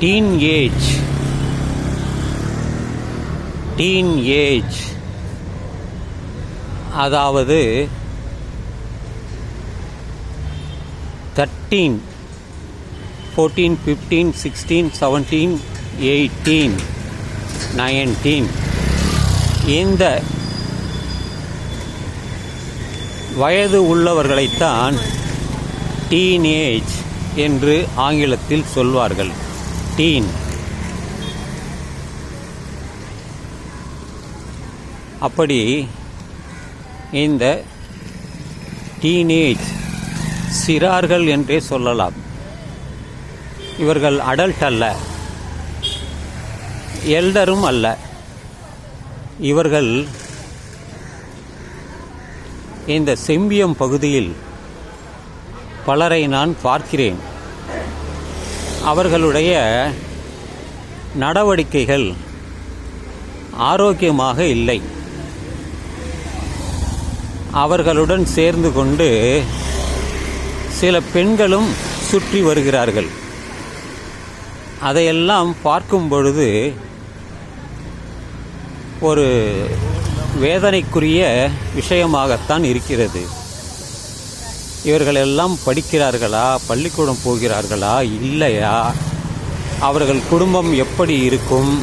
Dean age teen age அதாவது thirteen fourteen fifteen sixteen seventeen eighteen nineteen இந்த வயது உள்ளவர்களைத்தான் teenage என்று ஆங்கிலத்தில் சொல்வார்கள். டீன் அப்படி இந்த டீனேஜ் சிறார்கள் என்றே சொல்லலாம். இவர்கள் அடல்ட் அல்ல. எல்டரும் அல்ல. இவர்கள் இந்த செம்பியம் பகுதியில் பலரை நான் பார்க்கிறேன். அவர்களுடைய நடவடிக்கைகள் ஆரோக்கியமாக இல்லை. அவர்களுடன் சேர்ந்து கொண்டு சில பெண்களும் சுற்றி வருகிறார்கள். அதையெல்லாம் பார்க்கும் பொழுது ஒரு வேதனைக்குரிய விஷயமாகத்தான் இருக்கிறது. இவர்களெல்லாம் படிக்கிறார்களா? பள்ளிக்கூடம் போகிறார்களா? இல்லையா? அவர்கள் குடும்பம் எப்படி இருக்கும்?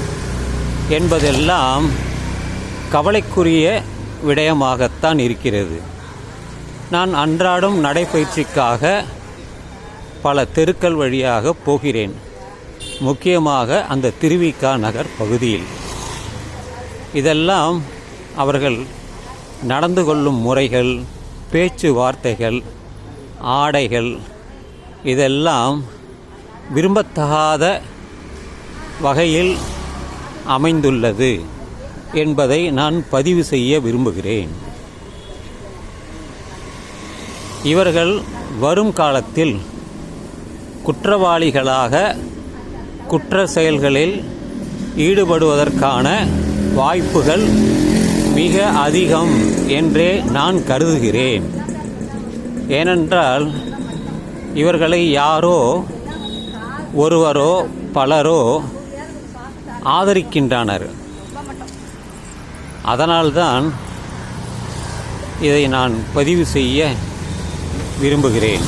என்பதெல்லாம் கவலைக்குரிய விடயமாகத்தான் இருக்கிறது. நான் அன்றாடம் நடைப்பயிற்சிக்காக பல தெருக்கள் வழியாக போகிறேன். முக்கியமாக அந்த திருவிக்கா நகர் பகுதியில். இதெல்லாம் அவர்கள் நடந்து கொள்ளும் முறைகள் பேச்சு வார்த்தைகள் ஆடைகள் இதெல்லாம் விரும்பத்தகாத வகையில் அமைந்துள்ளது என்பதை நான் பதிவு செய்ய விரும்புகிறேன். இவர்கள் வரும் காலத்தில் குற்றவாளிகளாக குற்ற செயல்களில் ஈடுபடுவதற்கான வாய்ப்புகள் மிக அதிகம் என்றே நான் கருதுகிறேன். ஏனென்றால் இவர்களை யாரோ ஒருவரோ பலரோ ஆதரிக்கின்றனர். அதனால்தான் இதை நான் பதிவு செய்ய விரும்புகிறேன்.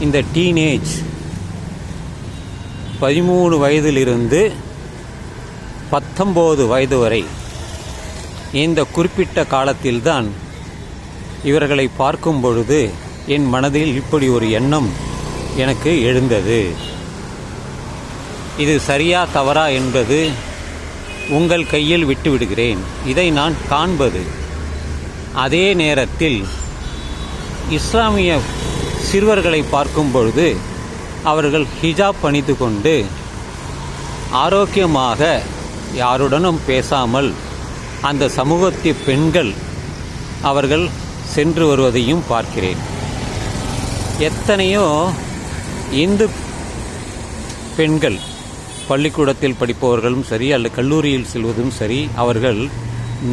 இந்த டீனேஜ் பதிமூணு வயதிலிருந்து பத்தொம்போது வயது வரை இந்த குறிப்பிட்ட காலத்தில்தான் இவர்களை பார்க்கும் பொழுது என் மனதில் இப்படி ஒரு எண்ணம் எனக்கு எழுந்தது. இது சரியா தவறா என்பது உங்கள் கையில் விட்டுவிடுகிறேன். இதை நான் காண்பது. அதே நேரத்தில் இஸ்லாமிய சிறுவர்களை பார்க்கும் பொழுது அவர்கள் ஹிஜாப் அணிந்து கொண்டு ஆரோக்கியமாக யாருடனும் பேசாமல் அந்த சமூகத்திய பெண்கள் அவர்கள் சென்று வருவதையும் பார்க்கிறேன். எத்தனையோ இந்து பெண்கள் பள்ளிக்கூடத்தில் படிப்பவர்களும் சரி அல்லது கல்லூரியில் செல்வதும் சரி அவர்கள்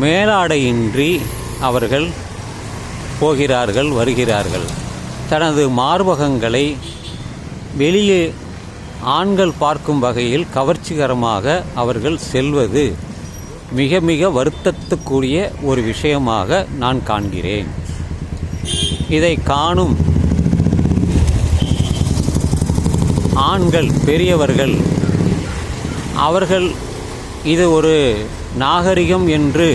மேலாடையின்றி அவர்கள் போகிறார்கள் வருகிறார்கள். தனது மார்பகங்களை வெளியே ஆண்கள் பார்க்கும் வகையில் கவர்ச்சிகரமாக அவர்கள் செல்வது மிக மிக வருத்தத்துக்குரிய ஒரு விஷயமாக நான் காண்கிறேன். இதை காணும் ஆண்கள் பெரியவர்கள். அவர்கள் இது ஒரு நாகரிகம் என்று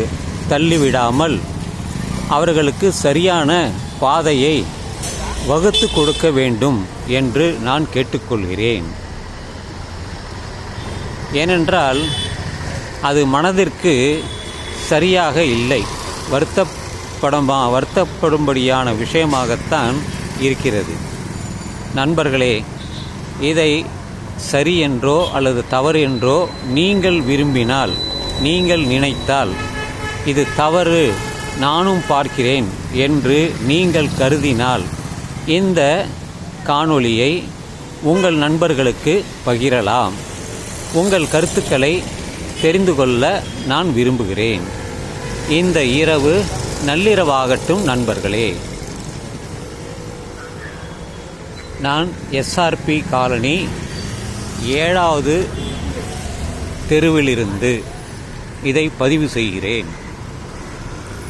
தள்ளிவிடாமல் அவர்களுக்கு சரியான பாதையை வகுத்து கொடுக்க வேண்டும் என்று நான் கேட்டுக்கொள்கிறேன். ஏனென்றால் அது மனதிற்கு சரியாக இல்லை. வருத்தப்படமா வருத்தப்படும்படியான விஷயமாகத்தான் இருக்கிறது. நண்பர்களே இதை சரி என்றோ அல்லது தவறு என்றோ நீங்கள் விரும்பினால் நீங்கள் நினைத்தால் இது தவறு நானும் பார்க்கிறேன் என்று நீங்கள் கருதினால் இந்த காணொளியை உங்கள் நண்பர்களுக்கு பகிரலாம். உங்கள் கருத்துக்களை தெரிந்து கொள்ள நான் விரும்புகிறேன். இந்த இரவு நள்ளிரவாகட்டும் நண்பர்களே. நான் எஸ்ஆர்பி காலனி ஏழாவது தெருவிலிருந்து இதை பதிவு செய்கிறேன்.